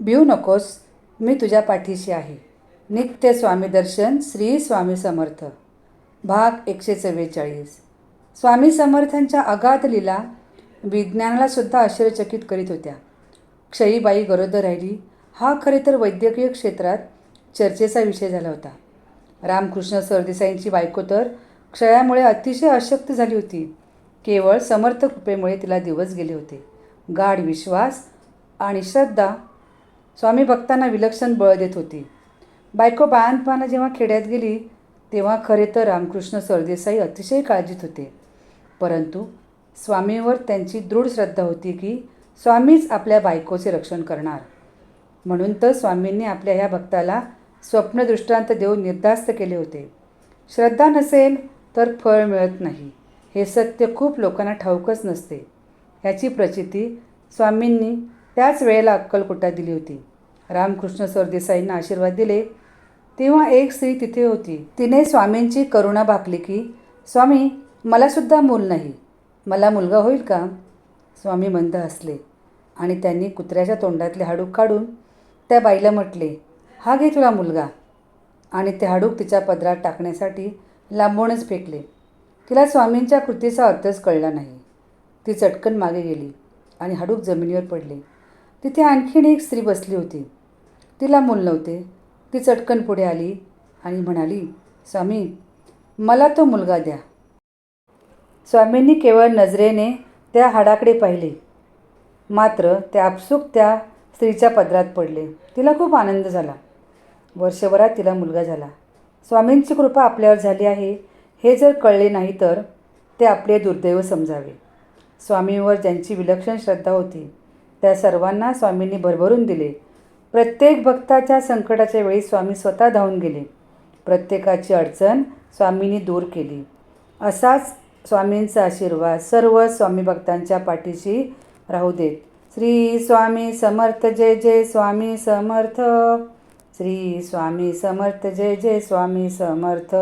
भिऊ नकोस मी तुझ्या पाठीशी आहे. नित्य स्वामी दर्शन श्री स्वामी समर्थ. भाग एकशे चव्वेचाळीस. स्वामी समर्थांच्या अगाध लीला विज्ञानालासुद्धा आश्चर्यचकित करीत होत्या. क्षयीबाई गरोदर राहिली. हा खरे तर वैद्यकीय क्षेत्रात चर्चेचा विषय झाला होता. रामकृष्ण सरदेसाईंची बायको तर क्षयामुळे अतिशय अशक्त झाली होती. केवळ समर्थ कृपेमुळे तिला दिवस गेले होते. गाढ विश्वास आणि श्रद्धा स्वामी भक्तांना विलक्षण बळ देत होती. बायको बाळणपणाला जेव्हा खेड्यात गेली तेव्हा खरे तर रामकृष्ण सरदेसाई अतिशय काळजीत होते. परंतु स्वामीवर त्यांची दृढ श्रद्धा होती की स्वामीच आपल्या बायकोचे रक्षण करणार. म्हणून तर स्वामींनी आपल्या ह्या भक्ताला स्वप्नदृष्टांत देऊन निर्धास्त केले होते. श्रद्धा नसेल तर फळ मिळत नाही. हे सत्य खूप लोकांना ठाऊकच नसते. ह्याची प्रचिती स्वामींनी त्याच वेळेला अक्कलकोटात दिली होती. रामकृष्ण सरदेसाईंना आशीर्वाद दिले. तेव्हा एक स्त्री तिथे होती. तिने स्वामींची करुणा भाकली की स्वामी मलासुद्धा मूल नाही. मला मुलगा होईल का? स्वामी मंद हसले आणि त्यांनी कुत्र्याच्या तोंडातले हाडूक काढून त्या बाईला म्हटले हा घे तुला मुलगा. आणि ते हाडूक तिच्या पदरात टाकण्यासाठी लांबूनच फेकले. तिला स्वामींच्या कृतीचा अर्थच कळला नाही. ती चटकन मागे गेली आणि हाडूक जमिनीवर पडले. तिथे आणखीन एक स्त्री बसली होती. तिला मूल नव्हते ती चटकन पुढे आली आणि म्हणाली स्वामी मला तो मुलगा द्या. स्वामींनी केवळ नजरेने त्या हाडाकडे पाहिले. मात्र ते आपसूक त्या स्त्रीच्या पदरात पडले. तिला खूप आनंद झाला. वर्षभरात तिला मुलगा झाला. स्वामींची कृपा आपल्यावर झाली आहे हे जर कळले नाही तर ते आपले दुर्दैव समजावे. स्वामींवर ज्यांची विलक्षण श्रद्धा होती त्या सर्वांना स्वामींनी भरभरून दिले. प्रत्येक भक्ताच्या संकटाच्या वेळी स्वामी स्वतः धावून गेले. प्रत्येकाची अडचण स्वामींनी दूर केली. असाच स्वामींचा आशीर्वाद सर्व स्वामी भक्तांच्या पाठीशी राहू देत. श्री स्वामी समर्थ जय जय स्वामी समर्थ. श्री स्वामी समर्थ जय जय स्वामी समर्थ.